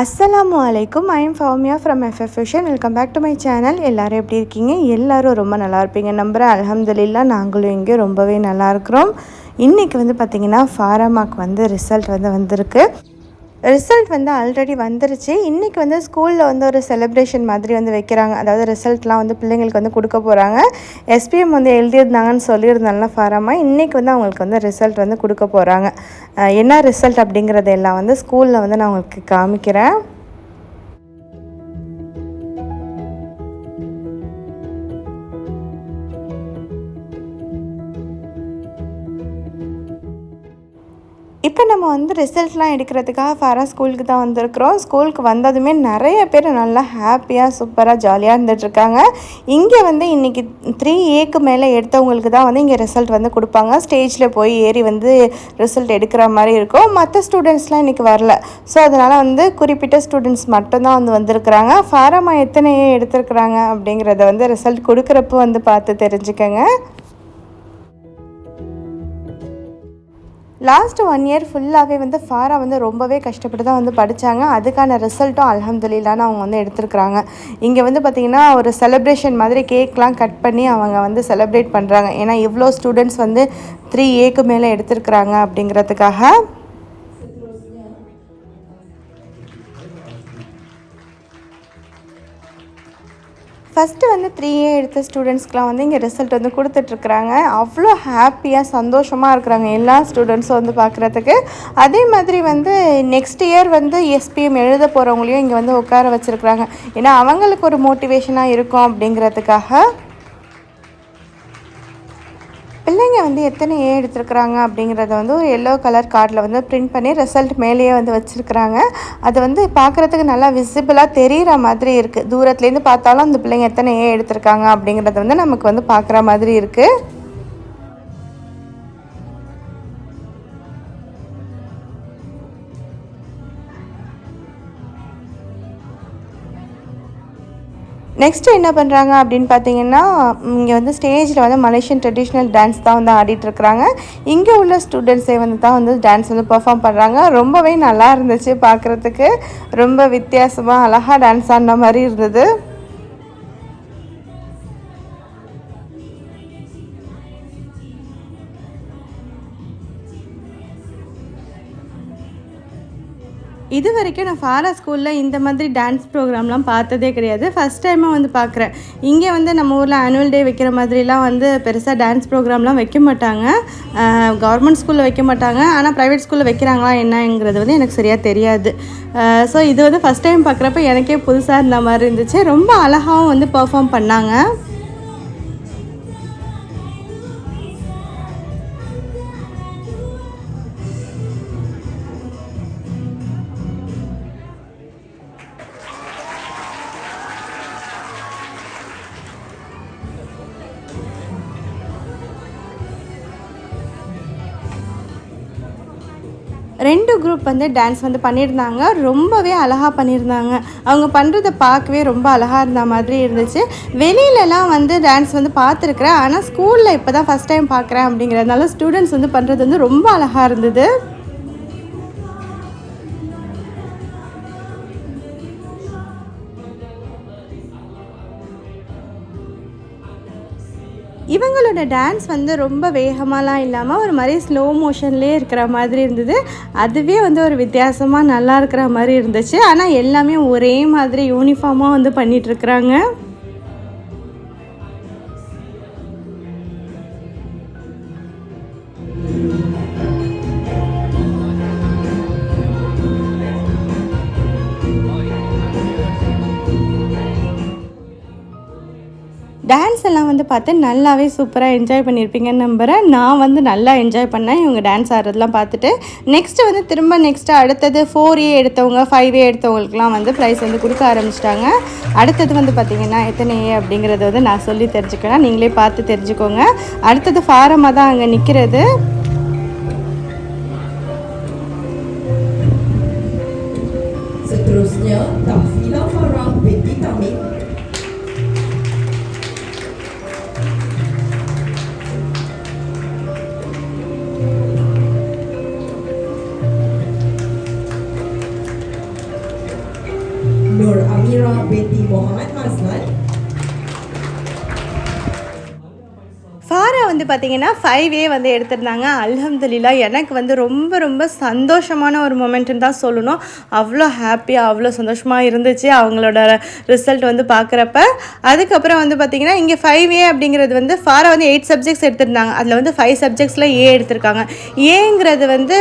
அஸ்ஸலாமு அலைக்கும் I am Fowmiya from FF vision welcome back to my channel எல்லோரும் எப்படி இருக்கீங்க? எல்லோரும் ரொம்ப நல்லா இருப்பீங்க நம்புகிறேன் அலமதுல்லா நாங்களும் இங்கே ரொம்பவே நல்லா இருக்கிறோம். இன்றைக்கி வந்து பார்த்திங்கன்னா ஃபாரமாக்கு வந்து ரிசல்ட் வந்து வந்திருக்கு. ரிசல்ட் வந்து ஆல்ரெடி வந்துருச்சு. இன்றைக்கி வந்து ஸ்கூலில் வந்து ஒரு செலிப்ரேஷன் மாதிரி வந்து வைக்கிறாங்க. அதாவது ரிசல்ட்லாம் வந்து பிள்ளைங்களுக்கு வந்து கொடுக்க போகிறாங்க எஸ்பிஎம் வந்து எழுதியிருந்தாங்கன்னு சொல்லியிருந்தால ஃபாரமாக இன்றைக்கி வந்து அவங்களுக்கு வந்து ரிசல்ட் வந்து கொடுக்க போகிறாங்க என்ன ரிசல்ட் அப்படிங்கிறதெல்லாம் வந்து ஸ்கூலில் வந்து நான் உங்களுக்கு காமிக்கிறேன். இப்போ நம்ம வந்து ரிசல்ட்லாம் எடுக்கிறதுக்காக ஃபாரா ஸ்கூலுக்கு தான் வந்திருக்கிறோம். ஸ்கூலுக்கு வந்ததுமே நிறைய பேர் நல்லா ஹாப்பியாக சூப்பராக ஜாலியாக இருந்துகிட்ருக்காங்க இங்கே வந்து இன்றைக்கி த்ரீ ஏக்கு மேலே எடுத்தவங்களுக்கு தான் வந்து இங்கே ரிசல்ட் வந்து கொடுப்பாங்க. ஸ்டேஜில் போய் ஏறி வந்து ரிசல்ட் எடுக்கிற மாதிரி இருக்கும். மற்ற ஸ்டூடெண்ட்ஸ்லாம் இன்றைக்கி வரல. ஸோ அதனால் வந்து குறிப்பிட்ட ஸ்டூடெண்ட்ஸ் மட்டும்தான் வந்து வந்திருக்கிறாங்க. ஃபாரமா எத்தனை எடுத்திருக்கிறாங்க அப்படிங்கிறத வந்து ரிசல்ட் கொடுக்குறப்போ வந்து பார்த்து தெரிஞ்சுக்கங்க. லாஸ்ட் ஒன் இயர் ஃபுல்லாகவே வந்து ஃபாரா வந்து ரொம்பவே கஷ்டப்பட்டு தான் வந்து படித்தாங்க அதுக்கான ரிசல்ட்டும் அலமதுல்லான்னு அவங்க வந்து எடுத்துருக்குறாங்க. இங்கே வந்து பார்த்திங்கன்னா ஒரு செலிப்ரேஷன் மாதிரி கேக்லாம் கட் பண்ணி அவங்க வந்து செலிப்ரேட் பண்ணுறாங்க ஏன்னா இவ்வளோ ஸ்டூடெண்ட்ஸ் வந்து த்ரீ ஏக்கு மேலே எடுத்துருக்குறாங்க அப்படிங்கிறதுக்காக. ஃபஸ்ட்டு வந்து த்ரீ ஏ எடுத்த ஸ்டூடெண்ட்ஸ்க்கெலாம் வந்து இங்கே ரிசல்ட் வந்து கொடுத்துட்ருக்குறாங்க. அவ்வளோ ஹாப்பியாக சந்தோஷமாக இருக்கிறாங்க எல்லா ஸ்டூடெண்ட்ஸும் வந்து பார்க்குறதுக்கு அதே மாதிரி வந்து நெக்ஸ்ட் இயர் வந்து எஸ்பிஎம் எழுத போகிறவங்களையும் இங்கே வந்து உட்கார வச்சுருக்குறாங்க. ஏன்னா அவங்களுக்கு ஒரு மோட்டிவேஷனாக இருக்கும் அப்படிங்கிறதுக்காக பிள்ளைங்க வந்து எத்தனை ஏ எடுத்துருக்குறாங்க அப்படிங்கிறத வந்து ஒரு எல்லோ கலர் கார்டில் வந்து பிரிண்ட் பண்ணி ரிசல்ட் மேலேயே வந்து வச்சுருக்குறாங்க. அது வந்து பார்க்குறதுக்கு நல்லா விசிபிளாக தெரிகிற மாதிரி இருக்குது தூரத்துலேருந்து பார்த்தாலும் அந்த பிள்ளைங்க எத்தனை ஏ எடுத்திருக்காங்க அப்படிங்கிறத வந்து நமக்கு வந்து பார்க்குற மாதிரி இருக்குது நெக்ஸ்ட்டு என்ன பண்ணுறாங்க அப்படின்னு பார்த்தீங்கன்னா இங்கே வந்து ஸ்டேஜில் வந்து மலேசியன் ட்ரெடிஷ்னல் டான்ஸ் தான் வந்து ஆடிட்டுருக்குறாங்க இங்கே உள்ள ஸ்டூடெண்ட்ஸே வந்து தான் வந்து டான்ஸ் வந்து பர்ஃபார்ம் பண்ணுறாங்க ரொம்பவே நல்லா இருந்துச்சு பார்க்குறதுக்கு. ரொம்ப வித்தியாசமாக அழகாக டான்ஸ் ஆடின மாதிரி இருந்தது. இது வரைக்கும் நான் ஃபாரா ஸ்கூலில் இந்த மாதிரி டான்ஸ் ப்ரோக்ராம்லாம் பார்த்ததே கிடையாது. ஃபஸ்ட் டைமாக வந்து பார்க்குறேன். இங்கே வந்து நம்ம ஊரில் ஆனுவல் டே வைக்கிற மாதிரிலாம் வந்து பெருசாக டான்ஸ் ப்ரோக்ராம்லாம் வைக்க மாட்டாங்க. கவர்மெண்ட் ஸ்கூலில் வைக்க மாட்டாங்க. ஆனால் ப்ரைவேட் ஸ்கூலில் வைக்கிறாங்களா என்னங்கிறது வந்து எனக்கு சரியாக தெரியாது. ஸோ இது வந்து ஃபஸ்ட் டைம் பார்க்குறப்ப எனக்கே புதுசாக இருந்த மாதிரி இருந்துச்சு. ரொம்ப அழகாகவும் வந்து பர்ஃபார்ம் பண்ணாங்க. ரெண்டு குரூப் வந்து டான்ஸ் வந்து பண்ணியிருந்தாங்க. ரொம்பவே அழகாக பண்ணியிருந்தாங்க. அவங்க பண்ணுறதை பார்க்கவே ரொம்ப அழகாக இருந்த மாதிரி இருந்துச்சு. வெளியிலலாம் வந்து டான்ஸ் வந்து பார்த்துருக்குறேன். ஆனால் ஸ்கூலில் இப்போ தான் ஃபஸ்ட் டைம் பார்க்குறேன் அப்படிங்கிறதுனால ஸ்டூடெண்ட்ஸ் வந்து பண்ணுறது வந்து ரொம்ப அழகாக இருந்தது. அவங்களோட டான்ஸ் வந்து ரொம்ப வேகமாலாம் இல்லாமல் ஒரு மாதிரி ஸ்லோ மோஷன்லேயே இருக்கிற மாதிரி இருந்தது. அதுவே வந்து ஒரு வித்தியாசமாக நல்லா இருக்கிற மாதிரி இருந்துச்சு. ஆனால் எல்லாமே ஒரே மாதிரி யூனிஃபார்மாக வந்து பண்ணிகிட்ருக்குறாங்க பார்த்து நல்லாவே சூப்பராக என்ஜாய் பண்ணியிருப்பீங்கன்னு நம்புகிறேன் நான் வந்து நல்லா என்ஜாய் பண்ணேன். இவங்க டான்ஸ் ஆடுறதுலாம் பார்த்துட்டு. நெக்ஸ்ட்டு வந்து திரும்ப நெக்ஸ்ட்டு அடுத்தது ஃபோர் ஏ எடுத்தவங்க ஃபைவ் ஏ எடுத்தவங்களுக்குலாம் வந்து ப்ரைஸ் வந்து கொடுக்க ஆரம்பிச்சிட்டாங்க. அடுத்தது வந்து பார்த்திங்கன்னா எத்தனை ஏ அப்படிங்கிறத வந்து நான் சொல்லி தெரிஞ்சுக்கிறேன். நீங்களே பார்த்து தெரிஞ்சுக்கோங்க. அடுத்தது ஃபாரமாக தான் அங்கே நிற்கிறது Seterusnya, там Nur Amira binti Muhammad Maslan வந்து பார்த்தீங்கன்னா ஃபைவ் ஏ வந்து எடுத்திருந்தாங்க. அல்ஹம்துலில்லா எனக்கு வந்து ரொம்ப ரொம்ப சந்தோஷமான ஒரு மூமெண்ட்டுன்னு தான் சொல்லணும். அவ்வளோ ஹாப்பியாக அவ்வளோ சந்தோஷமாக இருந்துச்சு அவங்களோட ரிசல்ட் வந்து பார்க்குறப்ப அதுக்கப்புறம் வந்து பார்த்தீங்கன்னா இங்கே ஃபைவ் ஏ அப்படிங்கிறது வந்து ஃபாரா வந்து எயிட் சப்ஜெக்ட்ஸ் எடுத்திருந்தாங்க. அதில் வந்து ஃபைவ் சப்ஜெக்ட்ஸில் ஏ எடுத்திருக்காங்க. ஏங்கிறது வந்து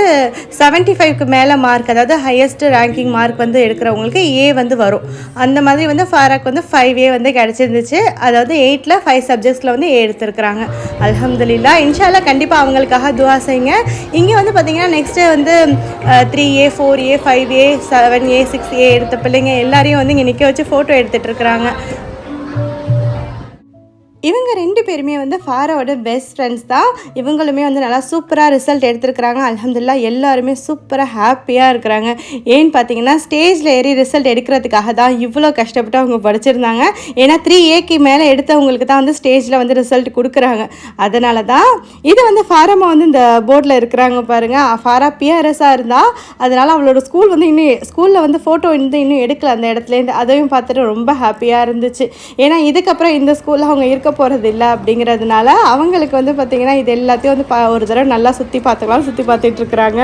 செவன்ட்டி ஃபைவ்க்கு மேலே மார்க் அதாவது ஹையஸ்ட் ரேங்கிங் மார்க் வந்து எடுக்கிறவங்களுக்கு ஏ வந்து வரும். அந்த மாதிரி வந்து ஃபாராக்கு வந்து ஃபைவ் ஏ வந்து கிடச்சிருந்துச்சு. அதாவது எயிட்டில் ஃபைவ் சப்ஜெக்ட்ஸில் வந்து ஏ எடுத்திருக்கிறாங்க. அலமதுல்லா இன்ஷால்லா கண்டிப்பாக அவங்களுக்காக துவா செய்யுங்க. இங்கே வந்து பார்த்தீங்கன்னா நெக்ஸ்ட்டு வந்து three A four A five A seven A six A எடுத்த பிள்ளைங்க எல்லாரையும் வந்து இங்கே நிற்க வச்சு ஃபோட்டோ எடுத்துகிட்டு இருக்கிறாங்க. இவங்க ரெண்டு பேருமே வந்து ஃபாராவோட பெஸ்ட் ஃப்ரெண்ட்ஸ் தான். இவங்களுமே வந்து நல்லா சூப்பராக ரிசல்ட் எடுத்திருக்கிறாங்க. அலமதுல்லா எல்லாருமே சூப்பராக ஹாப்பியாக இருக்கிறாங்க. ஏன்னு பார்த்தீங்கன்னா ஸ்டேஜில் ஏறி ரிசல்ட் எடுக்கிறதுக்காக தான் இவ்வளோ கஷ்டப்பட்டு அவங்க படிச்சிருந்தாங்க. ஏன்னா த்ரீ ஏக்கு மேலே எடுத்தவங்களுக்கு தான் வந்து ஸ்டேஜில் வந்து ரிசல்ட் கொடுக்குறாங்க. அதனால தான் இது வந்து ஃபாரமாக வந்து இந்த போர்டில் இருக்கிறாங்க பாருங்கள் ஃபாரா பிஆர்எஸ்ஸாக இருந்தால் அதனால் அவளோட ஸ்கூல் வந்து இன்னும் ஸ்கூலில் வந்து ஃபோட்டோ வந்து இன்னும் எடுக்கல அந்த இடத்துலேருந்து அதையும் பார்த்துட்டு ரொம்ப ஹாப்பியாக இருந்துச்சு. ஏன்னா இதுக்கப்புறம் இந்த ஸ்கூலில் அவங்க இருக்க போகிறது இல்லை அப்படிங்கிறதுனால அவங்களுக்கு வந்து பார்த்திங்கன்னா இது எல்லாத்தையும் வந்து பா ஒரு தடவை நல்லா சுற்றி பார்த்துக்கலாம் சுற்றி பார்த்துட்ருக்குறாங்க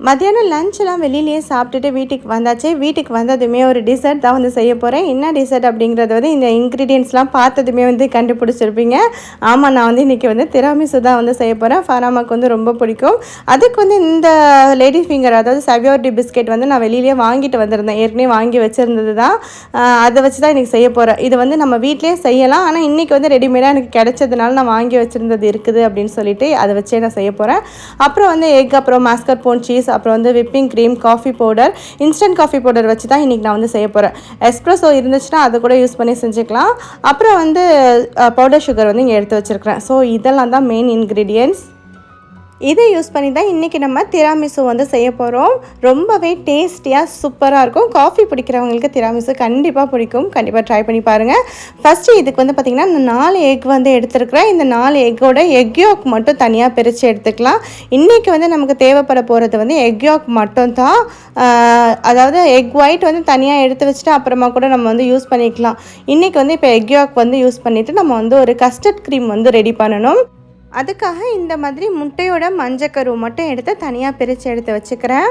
மத்தியானம் லஞ்செலாம் வெளியிலேயே சாப்பிட்டுட்டு வீட்டுக்கு வந்தாச்சு. வீட்டுக்கு வந்ததுமே ஒரு டிசர்ட் தான் வந்து செய்ய போகிறேன் என்ன டிசர்ட் அப்படிங்கிறது வந்து இந்த இன்க்ரீடியன்ட்ஸ்லாம் பார்த்ததுமே வந்து கண்டுபிடிச்சிருப்பீங்க. ஆமாம் நான் வந்து இன்றைக்கி வந்து திராமிசு தான் வந்து செய்ய போகிறேன் ஃபராமாக்கு வந்து ரொம்ப பிடிக்கும். அதுக்கு வந்து இந்த லேடி ஃபிங்கர் அதாவது சவியோர்டி பிஸ்கெட் வந்து நான் வெளியிலேயே வாங்கிட்டு வந்திருந்தேன். ஏற்கனவே வாங்கி வச்சுருந்தது தான். அதை வச்சு தான் இன்றைக்கி செய்ய போகிறேன் இது வந்து நம்ம வீட்டிலே செய்யலாம். ஆனால் இன்றைக்கி வந்து ரெடிமேடாக எனக்கு கிடைச்சதுனால நான் வாங்கி வச்சுருந்தது இருக்குது அப்படின்னு சொல்லிட்டு அதை வச்சே நான் செய்ய போகிறேன் அப்புறம் வந்து எக் அப்புறம் மாஸ்கர் போன் சீஸ் அப்புறம் வந்து whipping cream coffee powder instant coffee powder வச்சு தான் இன்றைக்கி நான் வந்து செய்ய போகிறேன் எஸ்ப்ரெஸோ இருந்துச்சுன்னா அதை கூட யூஸ் பண்ணி செஞ்சுக்கலாம். அப்புறம் வந்து பவுடர் சுகர் வந்து இங்கே எடுத்து வச்சுருக்கிறேன். ஸோ இதெல்லாம் தான் மெயின் இன்க்ரீடியன்ட்ஸ் இதை யூஸ் பண்ணி தான் இன்றைக்கி நம்ம திராமிசு வந்து செய்ய போகிறோம் ரொம்பவே டேஸ்டியாக சூப்பராக இருக்கும். காஃபி பிடிக்கிறவங்களுக்கு திராமிசு கண்டிப்பாக பிடிக்கும். கண்டிப்பாக ட்ரை பண்ணி பாருங்கள் ஃபஸ்ட்டு இதுக்கு வந்து பார்த்திங்கன்னா நான் நாலு எக் வந்து எடுத்துருக்குறேன் இந்த நாலு எக்கோட எக் யோக் மட்டும் தனியாக பிரித்து எடுத்துக்கலாம். இன்றைக்கி வந்து நமக்கு தேவைப்பட போகிறது வந்து எக் யோக் மட்டும் தான். அதாவது எக் ஒயிட் வந்து தனியாக எடுத்து வச்சுட்டு அப்புறமா கூட நம்ம வந்து யூஸ் பண்ணிக்கலாம். இன்றைக்கி வந்து இப்போ எக் யோக் வந்து யூஸ் பண்ணிவிட்டு நம்ம வந்து ஒரு கஸ்டர்ட் க்ரீம் வந்து ரெடி பண்ணணும். அதுக்காக இந்த மாதிரி முட்டையோட மஞ்சக்கரு மட்டும் எடுத்து தனியாக பிரித்து எடுத்து வச்சுக்கிறேன்.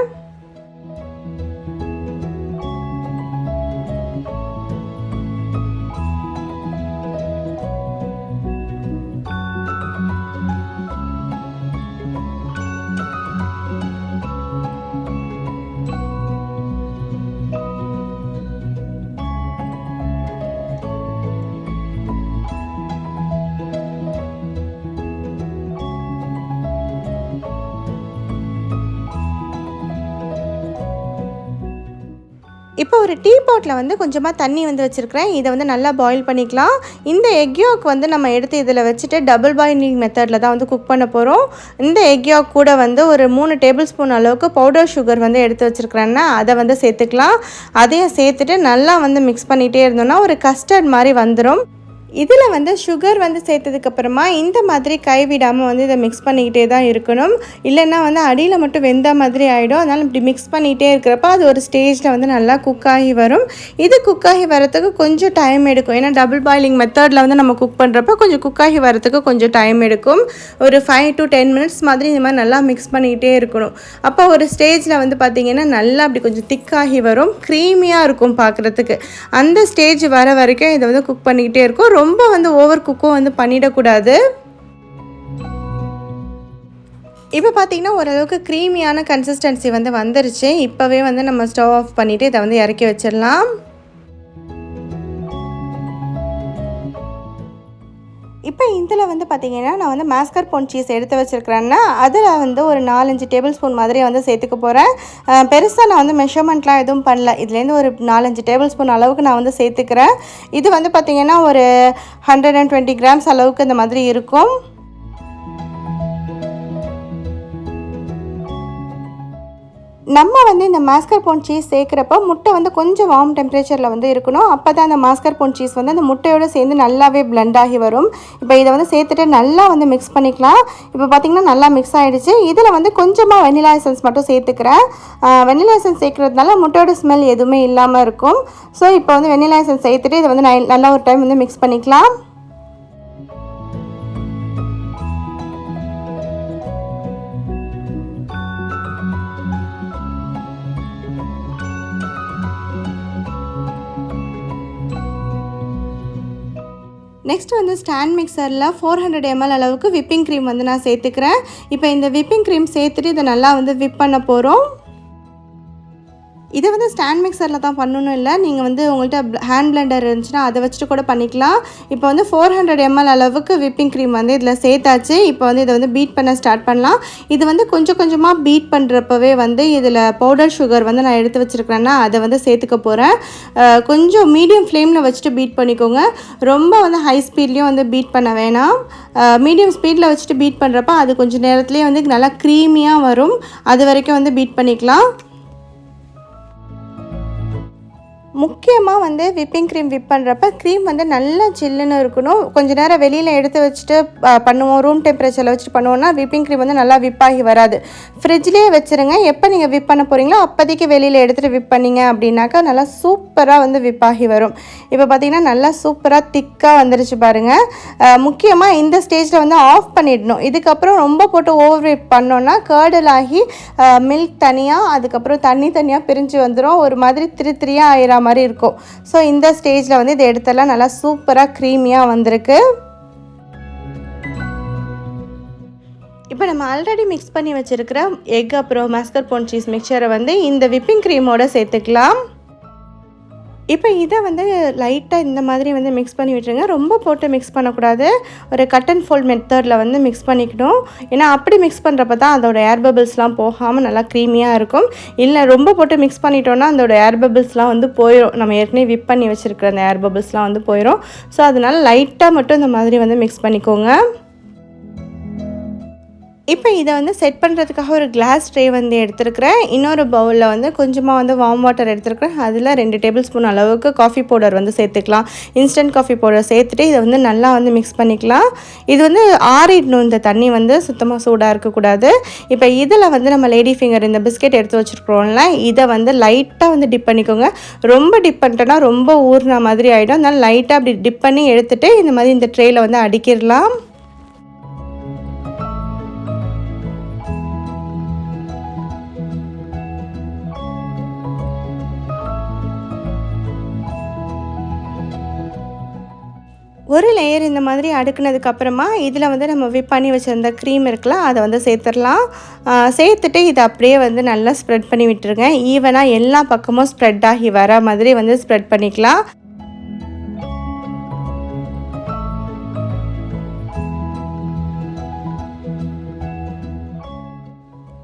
இப்போ ஒரு டீ பாட்டில் வந்து கொஞ்சமாக தண்ணி வந்து வச்சுருக்கிறேன். இதை வந்து நல்லா பாயில் பண்ணிக்கலாம். இந்த எக் யோக் வந்து நம்ம எடுத்து இதில் வச்சுட்டு டபுள் பாயிலிங் மெத்தடில் தான் வந்து குக் பண்ண போகிறோம் இந்த எக் யோக் கூட வந்து ஒரு மூணு டேபிள் ஸ்பூன் அளவுக்கு பவுடர் சுகர் வந்து எடுத்து வச்சுருக்கிறேன்னா அதை வந்து சேர்த்துக்கலாம். அதையும் சேர்த்துட்டு நல்லா வந்து மிக்ஸ் பண்ணிகிட்டே இருந்தோம்னா ஒரு கஸ்டர்ட் மாதிரி வந்துடும் இதில் வந்து சுகர் வந்து சேர்த்ததுக்கப்புறமா இந்த மாதிரி கைவிடாமல் வந்து இதை மிக்ஸ் பண்ணிக்கிட்டே தான் இருக்கணும். இல்லைன்னா வந்து அடியில் மட்டும் வெந்த மாதிரி ஆகிடும் அதனால் இப்படி மிக்ஸ் பண்ணிகிட்டே இருக்கிறப்ப அது ஒரு ஸ்டேஜில் வந்து நல்லா குக் ஆகி வரும். இது குக் ஆகி வரத்துக்கு கொஞ்சம் டைம் எடுக்கும். ஏன்னா டபுள் பாயிலிங் மெத்தடில் வந்து நம்ம குக் பண்ணுறப்ப கொஞ்சம் குக் ஆகி வரத்துக்கு கொஞ்சம் டைம் எடுக்கும். ஒரு ஃபைவ் டு டென் மினிட்ஸ் மாதிரி இந்த மாதிரி நல்லா மிக்ஸ் பண்ணிக்கிட்டே இருக்கணும். அப்போ ஒரு ஸ்டேஜில் வந்து பார்த்திங்கன்னா நல்லா அப்படி கொஞ்சம் திக்காகி வரும். க்ரீமியாக இருக்கும் பார்க்குறதுக்கு. அந்த ஸ்டேஜ் வர வரைக்கும் இதை வந்து குக் பண்ணிக்கிட்டே இருக்கும். ரொம்ப வந்து ஓவர் குக்கும் வந்து பண்ணிடக்கூடாது. இப்போ பார்த்தீங்கன்னா ஓரளவுக்கு க்ரீமியான கன்சிஸ்டன்சி வந்து வந்துருச்சு. இப்போவே வந்து நம்ம ஸ்டவ் ஆஃப் பண்ணிவிட்டு இதை வந்து இறக்கி வச்சிடலாம். இப்போ இதில் வந்து பார்த்தீங்கன்னா நான் வந்து மாஸ்கர் போன் சீஸ் எடுத்து வச்சுருக்கிறேன்னா அதில் வந்து ஒரு நாலஞ்சு டேபிள் ஸ்பூன் மாதிரி வந்து சேர்த்துக்க போகிறேன் பெருசாக நான் வந்து மெஷர்மெண்ட்லாம் எதுவும் பண்ணல. இதுலேருந்து ஒரு நாலஞ்சு டேபிள் ஸ்பூன் அளவுக்கு நான் வந்து சேர்த்துக்கிறேன். இது வந்து பார்த்திங்கன்னா ஒரு ஹண்ட்ரட் அண்ட் டுவெண்ட்டி கிராம்ஸ் அளவுக்கு இந்த மாதிரி இருக்கும். நம்ம வந்து இந்த மாஸ்கர்போன் சீஸ் சேர்க்குறப்ப முட்டை வந்து கொஞ்சம் வார்ம் டெம்பரேச்சரில் வந்து இருக்கணும். அப்போ தான் அந்த மாஸ்கர்போன் சீஸ் வந்து அந்த முட்டையோடு சேர்ந்து நல்லாவே பிளெண்ட் ஆகி வரும். இப்போ இதை வந்து சேர்த்துட்டு நல்லா வந்து மிக்ஸ் பண்ணிக்கலாம். இப்போ பார்த்திங்கன்னா நல்லா மிக்ஸ் ஆகிடுச்சு இதில் வந்து கொஞ்சமாக வெனிலா எசன்ஸ் மட்டும் சேர்த்துக்கிறேன். வெனிலா எசன்ஸ் சேர்க்குறதுனால முட்டையோட ஸ்மெல் எதுவுமே இல்லாமல் இருக்கும். ஸோ இப்போ வந்து வெனிலா எசன்ஸ் சேர்த்துட்டு இதை வந்து நை- நல்லா ஒரு டைம் வந்து மிக்ஸ் பண்ணிக்கலாம். நெக்ஸ்ட் வந்து ஸ்டாண்ட் மிக்சரில் ஃபோர் ஹண்ட்ரட் எம்எல் அளவுக்கு விப்பிங் க்ரீம் வந்து நான் சேர்த்துக்கிறேன். இப்போ இந்த விப்பிங் க்ரீம் சேர்த்துட்டு இதை நல்லா வந்து விப் பண்ண போகிறோம் இதை வந்து ஸ்டாண்ட் மிக்சரில் தான் பண்ணணும் இல்லை. நீங்கள் வந்து உங்கள்கிட்ட ஹேண்ட் பிளெண்டர் இருந்துச்சுன்னா அதை வச்சுட்டு கூட பண்ணிக்கலாம். இப்போ வந்து ஃபோர் ஹண்ட்ரட் எம்எல் அளவுக்கு விப்பிங் க்ரீம் வந்து இதில் சேர்த்தாச்சு. இப்போ வந்து இதை வந்து பீட் பண்ண ஸ்டார்ட் பண்ணலாம். இது வந்து கொஞ்சம் கொஞ்சமாக பீட் பண்ணுறப்பவே வந்து இதில் பவுடர் சுகர் வந்து நான் எடுத்து வச்சுருக்கிறேன்னா அதை வந்து சேர்த்துக்க போகிறேன் கொஞ்சம் மீடியம் ஃப்ளேமில் வச்சுட்டு பீட் பண்ணிக்கோங்க. ரொம்ப வந்து ஹை ஸ்பீட்லேயும் வந்து பீட் பண்ண வேணாம். மீடியம் ஸ்பீடில் வச்சுட்டு பீட் பண்ணுறப்ப அது கொஞ்சம் நேரத்துலேயே வந்து நல்லா க்ரீமியாக வரும். அது வரைக்கும் வந்து பீட் பண்ணிக்கலாம். முக்கியமாக வந்து விப்பிங் க்ரீம் விப் பண்ணுறப்ப க்ரீம் வந்து நல்லா சில்லுன்னு இருக்கணும். கொஞ்ச நேரம் வெளியில் எடுத்து வச்சுட்டு பண்ணுவோம். ரூம் டெம்பரேச்சரில் வச்சுட்டு பண்ணுவோம்னா விப்பிங் க்ரீம் வந்து நல்லா விப்பாகி வராது. ஃப்ரிட்ஜ்லேயே வச்சுருங்க. எப்போ நீங்கள் விப் பண்ண போகிறீங்களோ அப்போதைக்கு வெளியில் எடுத்துகிட்டு விப் பண்ணீங்க அப்படின்னாக்கா நல்லா சூப்பராக வந்து விப்பாகி வரும். இப்போ பார்த்தீங்கன்னா நல்லா சூப்பராக திக்காக வந்துருச்சு பாருங்கள் முக்கியமாக இந்த ஸ்டேஜில் வந்து ஆஃப் பண்ணிடணும். இதுக்கப்புறம் ரொம்ப போட்டு ஓவர் விப் பண்ணோன்னா கேர்டல் ஆகி மில்க் தனியாக அதுக்கப்புறம் தண்ணி தனியாக பிரிஞ்சு வந்துடும் ஒரு மாதிரி திரு திரியாக ஆயிரம் மாதிரி இருக்கும். ஸோ இந்த ஸ்டேஜில் வந்து இதை எடுத்தெல்லாம் நல்லா சூப்பராக க்ரீமியாக வந்திருக்கு. இப்போ நம்ம ஆல்ரெடி மிக்ஸ் பண்ணி வச்சுருக்கிற எக் அப்புறம் மாஸ்கர்போன் சீஸ் மிக்சரை வந்து இந்த விப்பிங் க்ரீமோடு சேர்த்துக்கலாம். இப்போ இதை வந்து லைட்டாக இந்த மாதிரி வந்து மிக்ஸ் பண்ணி விட்டுருங்க. ரொம்ப போட்டு மிக்ஸ் பண்ணக்கூடாது. ஒரு கட் அண்ட் ஃபோல்ட் மெத்தடில் வந்து மிக்ஸ் பண்ணிக்கணும். ஏன்னா அப்படி மிக்ஸ் பண்ணுறப்ப தான் அதோட ஏர் பபிள்ஸ்லாம் போகாமல் நல்லா க்ரீமியாக இருக்கும். இல்லை ரொம்ப போட்டு மிக்ஸ் பண்ணிட்டோன்னா அதோட ஏர் பபிள்ஸ்லாம் வந்து போயிடும் நம்ம ஏற்கனவே விப் பண்ணி வச்சுருக்கிற அந்த ஏர் பபிள்ஸ்லாம் வந்து போயிடும் ஸோ அதனால் லைட்டாக மட்டும் இந்த மாதிரி வந்து மிக்ஸ் பண்ணிக்கோங்க. இப்போ இதை வந்து செட் பண்ணுறதுக்காக ஒரு கிளாஸ் ட்ரே வந்து எடுத்துருக்கிறேன். இன்னொரு பவுலில் வந்து கொஞ்சமாக வந்து வார்ம் வாட்டர் எடுத்துருக்கிறேன். அதில் ரெண்டு டேபிள் ஸ்பூன் அளவுக்கு காஃபி பவுடர் வந்து சேர்த்துக்கலாம். இன்ஸ்டன்ட் காஃபி பவுடர் சேர்த்துட்டு இதை வந்து நல்லா வந்து மிக்ஸ் பண்ணிக்கலாம். இது வந்து ஆறிடணும் இந்த தண்ணி வந்து சுத்தமாக சூடாக இருக்கக்கூடாது. இப்போ இதில் வந்து நம்ம லேடி ஃபிங்கர் இந்த பிஸ்கெட் எடுத்து வச்சுருக்குறோம்ல இதை வந்து லைட்டாக வந்து டிப் பண்ணிக்கோங்க. ரொம்ப டிப் பண்ணிட்டோன்னா ரொம்ப ஊறின மாதிரி ஆகிடும் அதனால் லைட்டாக அப்படி டிப் பண்ணி எடுத்துகிட்டு இந்த மாதிரி இந்த ட்ரேயில் வந்து அடிக்கிடலாம். ஒரு லேயர் இந்த மாதிரி அடுக்குனதுக்கு அப்புறமா இதில் வந்து நம்ம விப் பண்ணி வச்சுருந்த க்ரீம் இருக்குல்ல அதை வந்து சேர்த்துடலாம். சேர்த்துட்டு இதை அப்படியே வந்து நல்லா ஸ்ப்ரெட் பண்ணி விட்டுருங்க. ஈவனாக எல்லா பக்கமும் ஸ்ப்ரெட் ஆகி வர மாதிரி வந்து ஸ்ப்ரெட் பண்ணிக்கலாம்.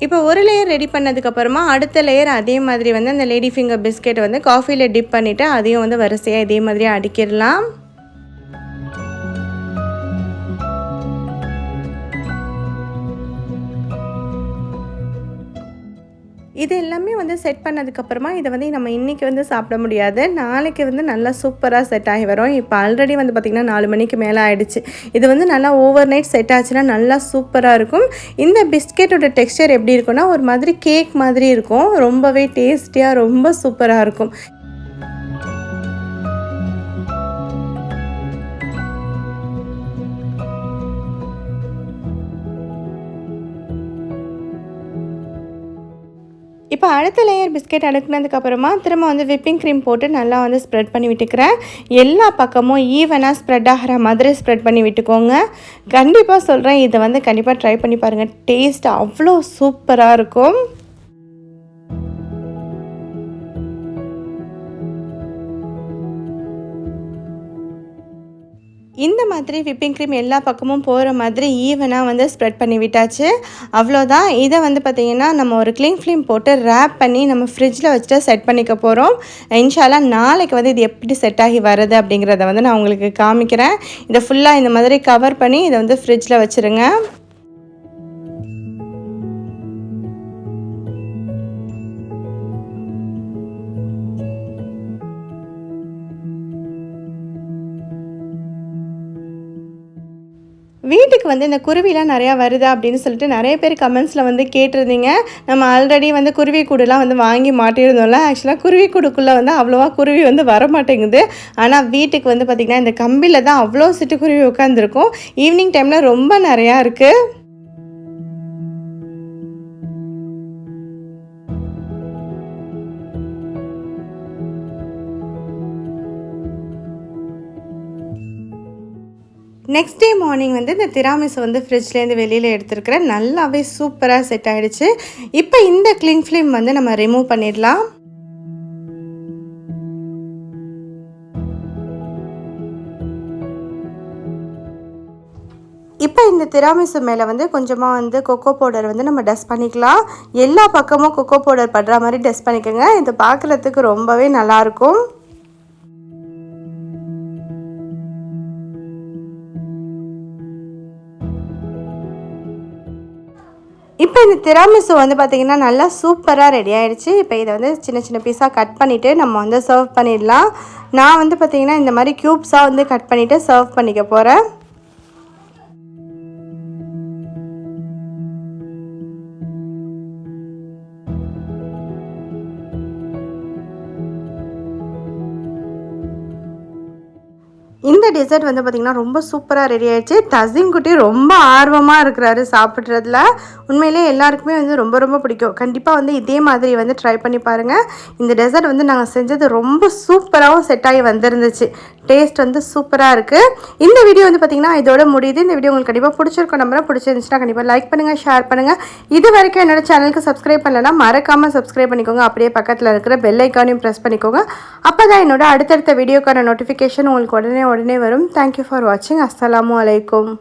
இப்போ ஒரு லேயர் ரெடி பண்ணதுக்கப்புறமா அடுத்த லேயர் அதே மாதிரி வந்து அந்த லேடி ஃபிங்கர் பிஸ்கெட் வந்து காஃபியில் டிப் பண்ணிவிட்டு அதையும் வந்து வரிசையாக இதே மாதிரி அடிக்கிடலாம். இது எல்லாமே வந்து செட் பண்ணதுக்கப்புறமா இதை வந்து நம்ம இன்றைக்கி வந்து சாப்பிட முடியாது. நாளைக்கு வந்து நல்லா சூப்பராக செட் ஆகி வரும். இப்போ ஆல்ரெடி வந்து பார்த்திங்கன்னா நாலு மணிக்கு மேலே ஆகிடுச்சு இது வந்து நல்லா ஓவர் நைட் செட் ஆச்சுன்னா நல்லா சூப்பராக இருக்கும். இந்த பிஸ்கெட்டோட டெக்ஸ்சர் எப்படி இருக்கும்னா ஒரு மாதிரி கேக் மாதிரி இருக்கும். ரொம்பவே டேஸ்டியாக ரொம்ப சூப்பராக இருக்கும். இப்போ அடுத்த லேயர் பிஸ்கெட் அடுக்குனதுக்கப்புறமா திரும்ப வந்து விப்பிங் க்ரீம் போட்டு நல்லா வந்து ஸ்ப்ரெட் பண்ணி விட்டுக்கிறேன். எல்லா பக்கமும் ஈவனாக ஸ்ப்ரெட் ஆகிற மாதிரி ஸ்ப்ரெட் பண்ணி விட்டுக்கோங்க. கண்டிப்பாக சொல்கிறேன் இதை வந்து கண்டிப்பாக ட்ரை பண்ணி பாருங்கள் டேஸ்ட் அவ்வளோ சூப்பராக இருக்கும். இந்த மாதிரி விப்பிங் க்ரீம் எல்லா பக்கமும் போகிற மாதிரி ஈவனாக வந்து ஸ்ப்ரெட் பண்ணி விட்டாச்சு. அவ்வளோதான். இதை வந்து பார்த்திங்கன்னா நம்ம ஒரு க்ளீன் ஃபிலிம் போட்டு ரேப் பண்ணி நம்ம ஃப்ரிட்ஜில் வச்சுட்டு செட் பண்ணிக்க போகிறோம் இன்ஷாலாம் நாளைக்கு வந்து இது எப்படி செட் ஆகி வருது அப்படிங்கிறத வந்து நான் உங்களுக்கு காமிக்கிறேன். இதை ஃபுல்லாக இந்த மாதிரி கவர் பண்ணி இதை வந்து ஃப்ரிட்ஜில் வச்சுருங்க. வீட்டுக்கு வந்து இந்த குருவிலாம் நிறையா வருதா அப்படின்னு சொல்லிட்டு நிறைய பேர் கமெண்ட்ஸில் வந்து கேட்டிருந்தீங்க. நம்ம ஆல்ரெடி வந்து குருவி கூடுலாம் வந்து வாங்கி மாட்டியிருந்தோம்ல. ஆக்சுவலாக குருவி கூடுக்குள்ளே வந்து அவ்வளோவா குருவி வந்து வர மாட்டேங்குது ஆனால் வீட்டுக்கு வந்து பார்த்திங்கன்னா இந்த கம்பியில் தான் அவ்வளோ சிட்டுக்குருவி உட்காந்துருக்கும் ஈவினிங் டைமில் ரொம்ப நிறையா இருக்குது நெக்ஸ்ட் டே மார்னிங் வந்து இந்த திராமிஸ் வந்து ஃப்ரிட்ஜ்லேருந்து வெளியில் எடுத்துருக்கிறேன் நல்லாவே சூப்பராக செட் ஆகிடுச்சு இப்போ இந்த கிளிங் ஃபிலிம் வந்து நம்ம ரிமூவ் பண்ணிடலாம். இப்போ இந்த திராமிசு மேலே வந்து கொஞ்சமாக வந்து கொக்கோ பவுடர் வந்து நம்ம டஸ்ட் பண்ணிக்கலாம். எல்லா பக்கமும் கொக்கோ பவுடர் படுற மாதிரி டஸ்ட் பண்ணிக்கோங்க. இது பார்க்குறதுக்கு ரொம்பவே நல்லாயிருக்கும். இப்போ இந்த திராமிசு வந்து பார்த்திங்கன்னா நல்லா சூப்பராக ரெடி ஆகிடுச்சு இப்போ இதை வந்து சின்ன சின்ன பீஸாக கட் பண்ணிவிட்டு நம்ம வந்து சர்வ் பண்ணிடலாம். நான் வந்து பார்த்திங்கன்னா இந்த மாதிரி க்யூப்ஸாக வந்து கட் பண்ணிவிட்டு சர்வ் பண்ணிக்க போகிறேன் இந்த டெசர்ட் வந்து பார்த்திங்கன்னா ரொம்ப சூப்பராக ரெடி ஆயிடுச்சு. தசிம் குட்டி ரொம்ப ஆர்வமாக இருக்கிறாரு சாப்பிட்றதுல. உண்மையிலே எல்லாருக்குமே வந்து ரொம்ப ரொம்ப பிடிக்கும். கண்டிப்பாக வந்து இதே மாதிரி வந்து ட்ரை பண்ணி பாருங்கள் இந்த டெசர்ட் வந்து நாங்கள் செஞ்சது ரொம்ப சூப்பராகவும் செட் ஆகி வந்திருந்துச்சு. டேஸ்ட் வந்து சூப்பராக இருக்குது இந்த வீடியோ வந்து பார்த்திங்கன்னா இதோட முடியுது. இந்த வீடியோ உங்களுக்கு கண்டிப்பாக பிடிச்சிருக்கும். நம்பரை பிடிச்சிருந்துச்சுன்னா கண்டிப்பாக லைக் பண்ணுங்கள் ஷேர் பண்ணுங்கள் இது வரைக்கும் என்னோட சேனலுக்கு சப்ஸ்கிரைப் பண்ணலன்னா மறக்காமல் சப்ஸ்கிரைப் பண்ணிக்கோங்க. அப்படியே பக்கத்தில் இருக்கிற பெல் ஐக்கானையும் ப்ரெஸ் பண்ணிக்கோங்க. அப்போ தான் என்னோட அடுத்தடுத்த வீடியோக்கான நோட்டிஃபிகேஷன் உங்களுக்கு உடனே உடனே வரும் தேங்க்யூ ஃபார் வாட்சிங் அஸ்ஸலாமு அலைக்கும்